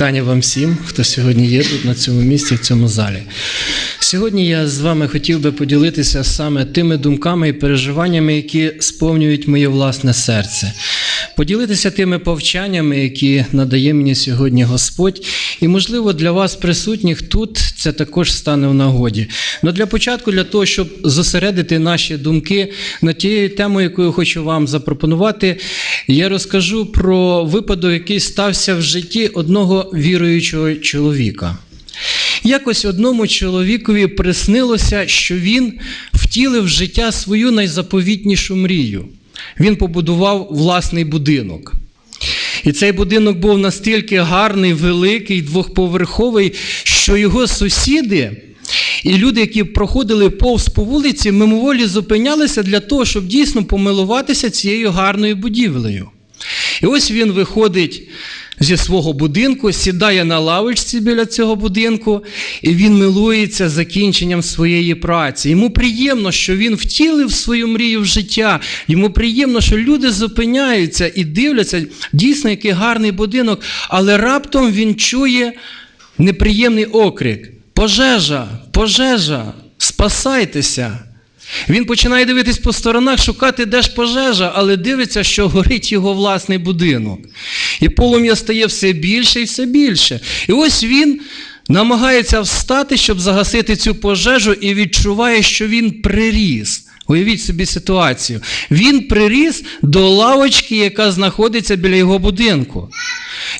вітання вам всім, хто сьогодні є тут на цьому місці, в цьому залі. Сьогодні я з вами хотів би поділитися саме тими думками і переживаннями, які сповнюють моє власне серце. Поділитися тими повчаннями, які надає мені сьогодні Господь. І, можливо, для вас, присутніх тут, це також стане в нагоді. Но для початку, для того, щоб зосередити наші думки над тією темою, яку я хочу вам запропонувати, я розкажу про випадок, який стався в житті одного віруючого чоловіка. Якось одному чоловікові приснилося, що він втілив в життя свою найзаповітнішу мрію. Він побудував власний будинок. І цей будинок був настільки гарний, великий, двохповерховий, що його сусіди і люди, які проходили повз по вулиці, мимоволі зупинялися для того, щоб дійсно помилуватися цією гарною будівлею. І ось він виходить зі свого будинку, сідає на лавочці біля цього будинку, і він милується закінченням своєї праці. Йому приємно, що він втілив свою мрію в життя. Йому приємно, що люди зупиняються і дивляться, дійсно, який гарний будинок, але раптом він чує неприємний окрик: пожежа, пожежа, спасайтеся. Він починає дивитись по сторонах, шукати, де ж пожежа, але дивиться, що горить його власний будинок. І полум'я стає все більше і все більше. І ось він намагається встати, щоб загасити цю пожежу, і відчуває, що він приріс. Уявіть собі ситуацію. Він приріс до лавочки, яка знаходиться біля його будинку.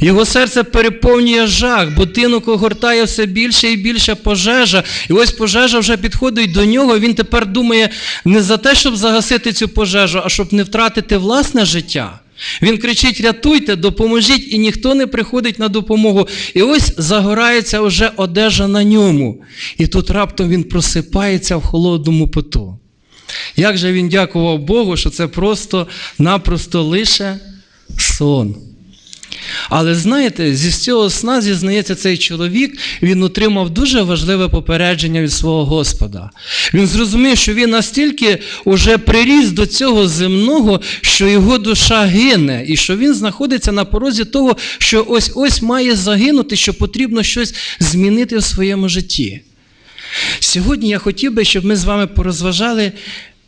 Його серце переповнює жах, будинок огортає все більше і більше пожежа. І ось пожежа вже підходить до нього. Він тепер думає не за те, щоб загасити цю пожежу, а щоб не втратити власне життя. Він кричить: рятуйте, допоможіть, і ніхто не приходить на допомогу. І ось загорається вже одежа на ньому. І тут раптом він просипається в холодному поту. Як же він дякував Богу, що це просто-напросто лише сон. Але знаєте, зі цього сна зізнається цей чоловік, він отримав дуже важливе попередження від свого Господа. Він зрозумів, що він настільки уже приріс до цього земного, що його душа гине, і що він знаходиться на порозі того, що ось ось має загинути, що потрібно щось змінити в своєму житті. Сьогодні я хотів би, щоб ми з вами порозважали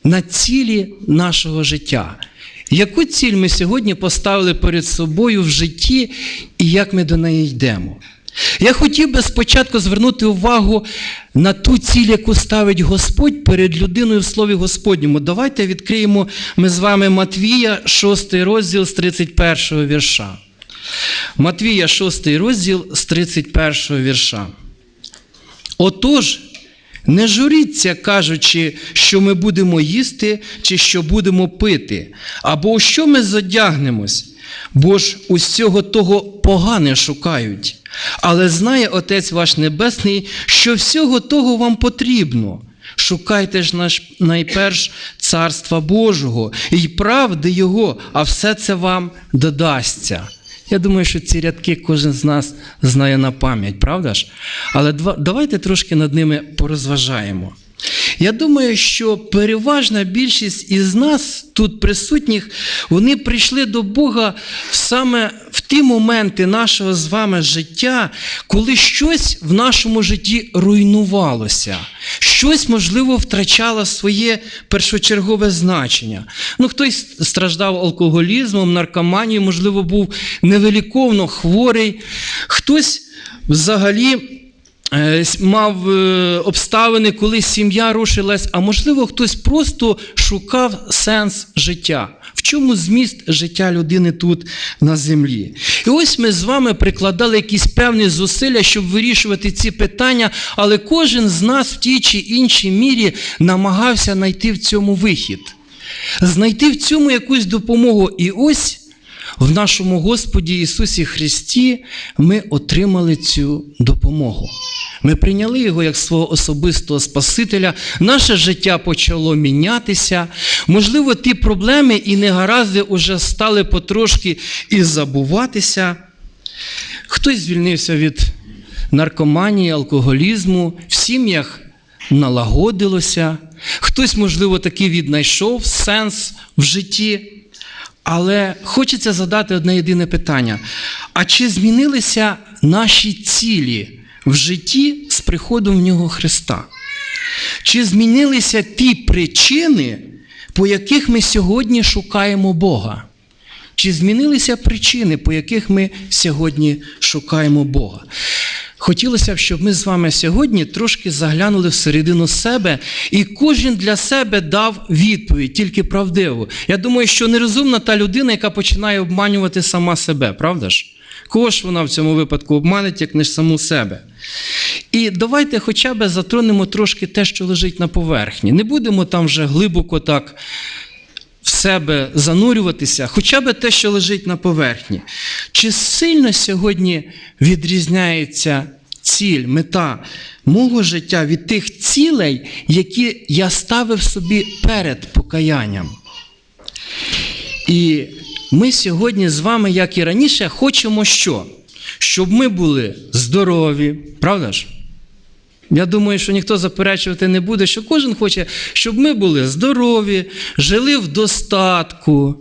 на цілі нашого життя. Яку ціль ми сьогодні поставили перед собою в житті і як ми до неї йдемо? Я хотів би спочатку звернути увагу на ту ціль, яку ставить Господь перед людиною в Слові Господньому. Давайте відкриємо ми з вами Матвія, 6 розділ з 31 вірша. Матвія, 6 розділ з 31 вірша. Отож, не журіться, кажучи, що ми будемо їсти чи що будемо пити, або у що ми задягнемось, бо ж усього того погане шукають. Але знає Отець ваш Небесний, що всього того вам потрібно. Шукайте ж найперш Царства Божого і правди Його, а все це вам додасться. Я думаю, що ці рядки кожен з нас знає на пам'ять, правда ж? Але два- давайте трошки над ними порозважаємо. Я думаю, що переважна більшість із нас, тут присутніх, вони прийшли до Бога саме в ті моменти нашого з вами життя, коли щось в нашому житті руйнувалося, щось, можливо, втрачало своє першочергове значення. Ну, хтось страждав алкоголізмом, наркоманією, можливо, був невеликовно хворий, хтось взагалі. Е, мав е, обставини, коли сім'я рушилась, а можливо, хтось просто шукав сенс життя. В чому зміст життя людини тут на землі? І ось ми з вами прикладали якісь певні зусилля, щоб вирішувати ці питання, але кожен з нас в тій чи іншій мірі намагався знайти в цьому вихід, знайти в цьому якусь допомогу. І ось в нашому Господі Ісусі Христі ми отримали цю допомогу. Ми прийняли Його як свого особистого Спасителя, наше життя почало мінятися. Можливо, ті проблеми і негаразди вже стали потрошки і забуватися. Хтось звільнився від наркоманії, алкоголізму, в сім'ях налагодилося, хтось, можливо, таки віднайшов сенс в житті. Але хочеться задати одне єдине питання: а чи змінилися наші цілі в житті з приходом в нього Христа? Чи змінилися ті причини, по яких ми сьогодні шукаємо Бога? Чи змінилися причини, по яких ми сьогодні шукаємо Бога? Хотілося б, щоб ми з вами сьогодні трошки заглянули всередину себе, і кожен для себе дав відповідь, тільки правдиву. Я думаю, що нерозумна та людина, яка починає обманювати сама себе, правда ж? Кого вона в цьому випадку обманить, як не ж саму себе? І давайте хоча б затронемо трошки те, що лежить на поверхні. Не будемо там вже глибоко так в себе занурюватися, хоча б те, що лежить на поверхні. Чи сильно сьогодні відрізняється ціль, мета мого життя від тих цілей, які я ставив собі перед покаянням? І ми сьогодні з вами, як і раніше, хочемо що? Щоб ми були здорові, правда ж? Я думаю, що ніхто заперечувати не буде, що кожен хоче, щоб ми були здорові, жили в достатку,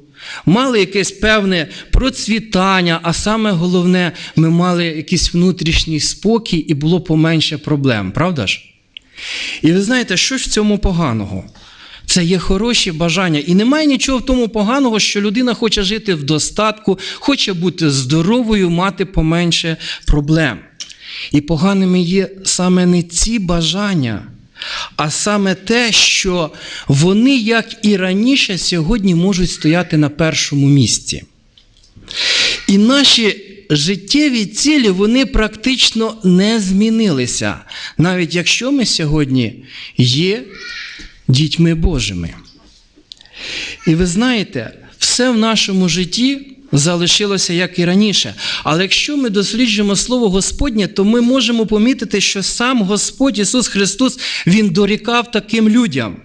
мали якесь певне процвітання, а саме головне, ми мали якийсь внутрішній спокій і було поменше проблем, правда ж? І ви знаєте, що ж в цьому поганого? Це є хороші бажання. І немає нічого в тому поганого, що людина хоче жити в достатку, хоче бути здоровою, мати поменше проблем. І поганими є саме не ці бажання, а саме те, що вони, як і раніше, сьогодні можуть стояти на першому місці. І наші життєві цілі вони практично не змінилися, навіть якщо ми сьогодні є дітьми Божими. І ви знаєте, все в нашому житті залишилося як і раніше. Але якщо ми досліджуємо Слово Господнє, то ми можемо помітити, що сам Господь Ісус Христос Він дорікав таким людям,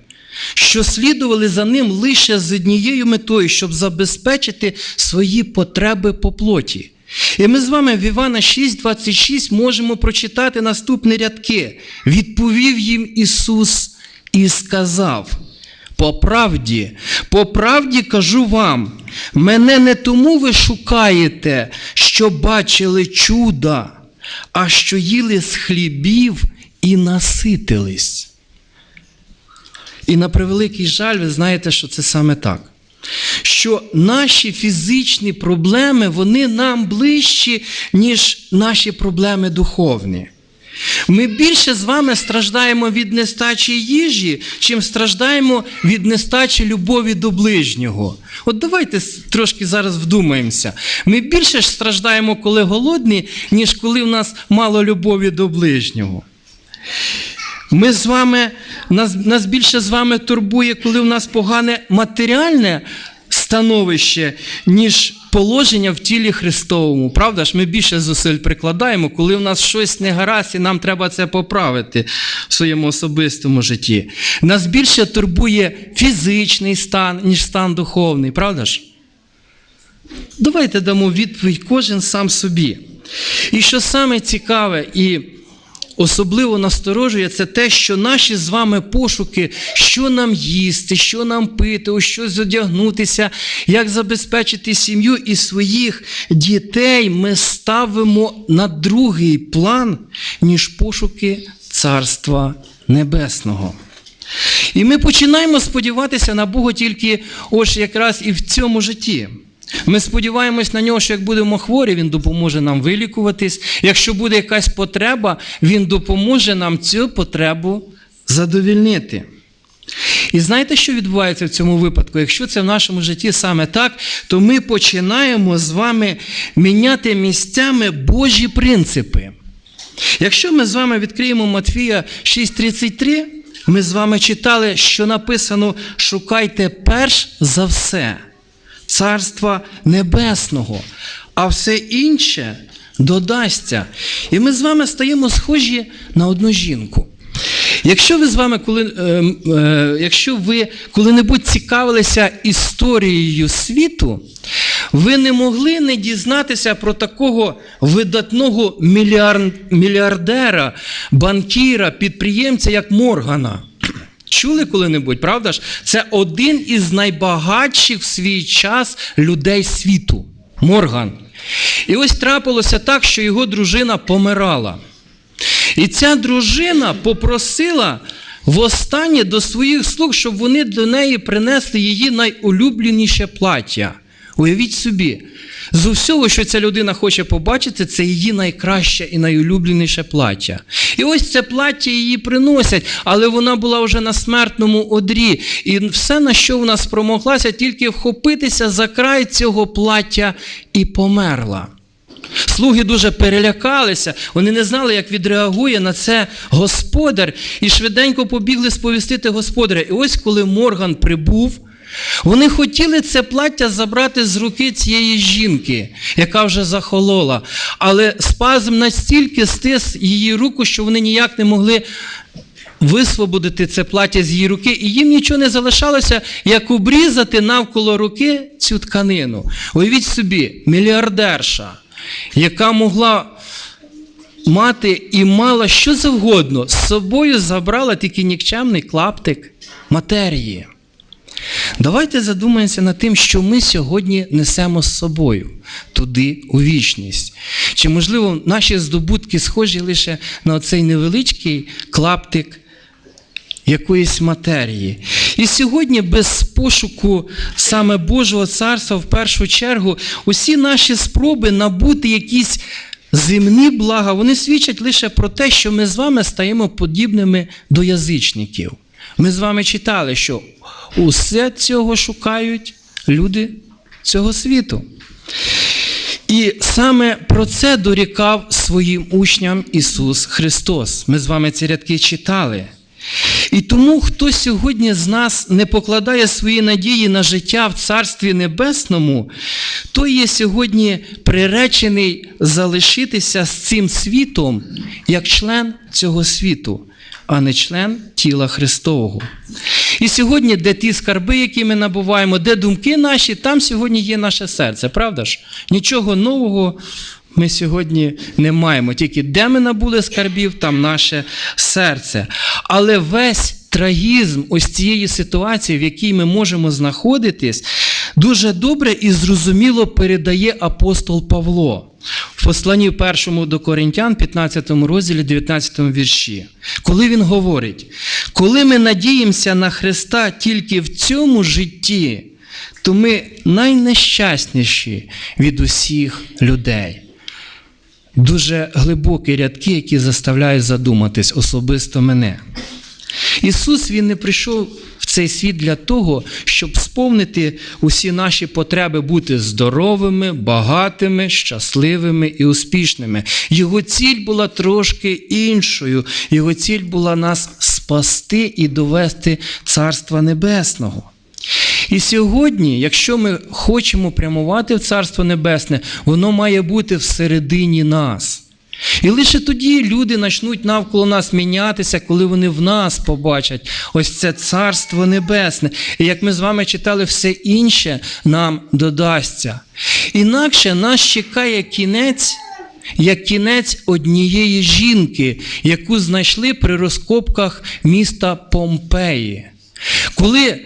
що слідували за ним лише з однією метою, щоб забезпечити свої потреби по плоті. І ми з вами в Івана 6,26 можемо прочитати наступні рядки. Відповів їм Ісус і сказав. По правді, по правді кажу вам, мене не тому ви шукаєте, що бачили чуда, а що їли з хлібів і наситились. І на превеликий жаль, ви знаєте, що це саме так. Що наші фізичні проблеми, вони нам ближчі, ніж наші проблеми духовні. Ми більше з вами страждаємо від нестачі їжі, чим страждаємо від нестачі любові до ближнього. От давайте трошки зараз вдумаємося. Ми більше ж страждаємо, коли голодні, ніж коли в нас мало любові до ближнього. Ми з вами, нас, нас більше з вами турбує, коли в нас погане матеріальне становище, ніж положення в тілі Христовому. Правда ж, ми більше зусиль прикладаємо, коли в нас щось не гаразд, і нам треба це поправити в своєму особистому житті. Нас більше турбує фізичний стан, ніж стан духовний, правда ж? Давайте дамо відповідь кожен сам собі. І що саме цікаве і особливо насторожує, це те, що наші з вами пошуки, що нам їсти, що нам пити, у що зодягнутися, як забезпечити сім'ю і своїх дітей, ми ставимо на другий план, ніж пошуки Царства Небесного. І ми починаємо сподіватися на Бога тільки ось якраз і в цьому житті. Ми сподіваємось на нього, що як будемо хворі, він допоможе нам вилікуватись. Якщо буде якась потреба, він допоможе нам цю потребу задовільнити. І знаєте, що відбувається в цьому випадку? Якщо це в нашому житті саме так, то ми починаємо з вами міняти місцями Божі принципи. Якщо ми з вами відкриємо Матфія 6:33, ми з вами читали, що написано: шукайте перш за все. Царства Небесного, а все інше додасться. І ми з вами стаємо схожі на одну жінку. Якщо ви з вами, коли, е, е, якщо ви коли-небудь цікавилися історією світу, ви не могли не дізнатися про такого видатного мільярд, мільярдера, банкіра, підприємця, як Моргана. Чули коли-небудь, правда ж? Це один із найбагатших в свій час людей світу. Морган. І ось трапилося так, що його дружина помирала. І ця дружина попросила востаннє до своїх слуг, щоб вони до неї принесли її найулюбленіше плаття. Уявіть собі, з усього, що ця людина хоче побачити, це її найкраще і найулюбленіше плаття. І ось це плаття її приносять, але вона була вже на смертному одрі. І все, на що вона спромоглася, тільки вхопитися за край цього плаття і померла. Слуги дуже перелякалися, вони не знали, як відреагує на це господар, і швиденько побігли сповістити господаря. І ось коли Морган прибув, вони хотіли це плаття забрати з руки цієї жінки, яка вже захолола. Але спазм настільки стис її руку, що вони ніяк не могли висвободити це плаття з її руки, і їм нічого не залишалося, як обрізати навколо руки цю тканину. Уявіть собі, мільярдерша, яка могла мати і мала що завгодно, з собою забрала тільки нікчемний клаптик матерії. Давайте задумаємося над тим, що ми сьогодні несемо з собою туди у вічність. Чи, можливо, наші здобутки схожі лише на оцей невеличкий клаптик якоїсь матерії. І сьогодні, без пошуку саме Божого царства, в першу чергу, усі наші спроби набути якісь земні блага, вони свідчать лише про те, що ми з вами стаємо подібними до язичників. Ми з вами читали, що усе цього шукають люди цього світу. І саме про це дорікав своїм учням Ісус Христос. Ми з вами ці рядки читали. І тому, хто сьогодні з нас не покладає свої надії на життя в Царстві Небесному, той є сьогодні приречений залишитися з цим світом як член цього світу, а не член тіла Христового. І сьогодні, де ті скарби, які ми набуваємо, де думки наші, там сьогодні є наше серце, правда ж? Нічого нового ми сьогодні не маємо. Тільки де ми набули скарбів, там наше серце. Але весь трагізм ось цієї ситуації, в якій ми можемо знаходитись, дуже добре і зрозуміло передає апостол Павло. В посланні першому до Коринтян, 15 розділі, 19 вірші, коли він говорить, коли ми надіємося на Христа тільки в цьому житті, то ми найнещасніші від усіх людей. Дуже глибокі рядки, які заставляють задуматись особисто мене. Ісус Він не прийшов в цей світ для того, щоб сповнити усі наші потреби бути здоровими, багатими, щасливими і успішними. Його ціль була трошки іншою. Його ціль була нас спасти і довести Царства Небесного. І сьогодні, якщо ми хочемо прямувати в Царство Небесне, воно має бути всередині нас. І лише тоді люди почнуть навколо нас мінятися, коли вони в нас побачать ось це Царство Небесне. І як ми з вами читали, все інше нам додасться. Інакше нас чекає кінець, як кінець однієї жінки, яку знайшли при розкопках міста Помпеї. Коли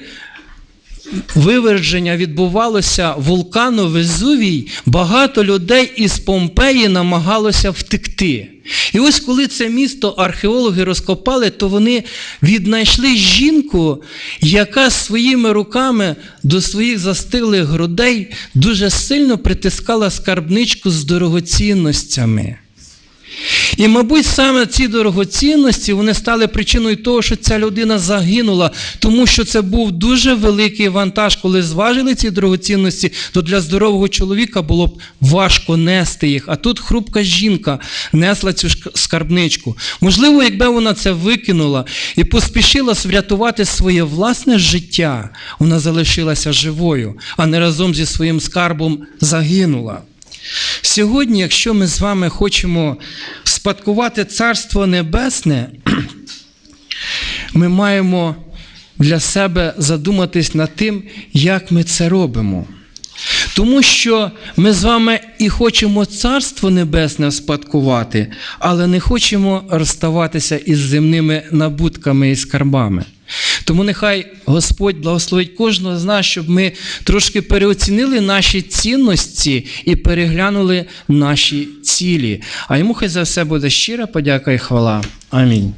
виверження відбувалося вулкану Везувій, багато людей із Помпеї намагалося втекти. І ось коли це місто археологи розкопали, то вони віднайшли жінку, яка своїми руками до своїх застиглих грудей дуже сильно притискала скарбничку з дорогоцінностями. І, мабуть, саме ці дорогоцінності вони стали причиною того, що ця людина загинула, тому що це був дуже великий вантаж. Коли зважили ці дорогоцінності, то для здорового чоловіка було б важко нести їх. А тут хрупка жінка несла цю скарбничку. Можливо, якби вона це викинула і поспішила врятувати своє власне життя, вона залишилася живою, а не разом зі своїм скарбом загинула. Сьогодні, якщо ми з вами хочемо спадкувати Царство Небесне, ми маємо для себе задуматись над тим, як ми це робимо. Тому що ми з вами і хочемо Царство Небесне спадкувати, але не хочемо розставатися із земними набутками і скарбами. Тому нехай Господь благословить кожного з нас, щоб ми трошки переоцінили наші цінності і переглянули наші цілі. А йому хай за все буде щира подяка і хвала. Амінь.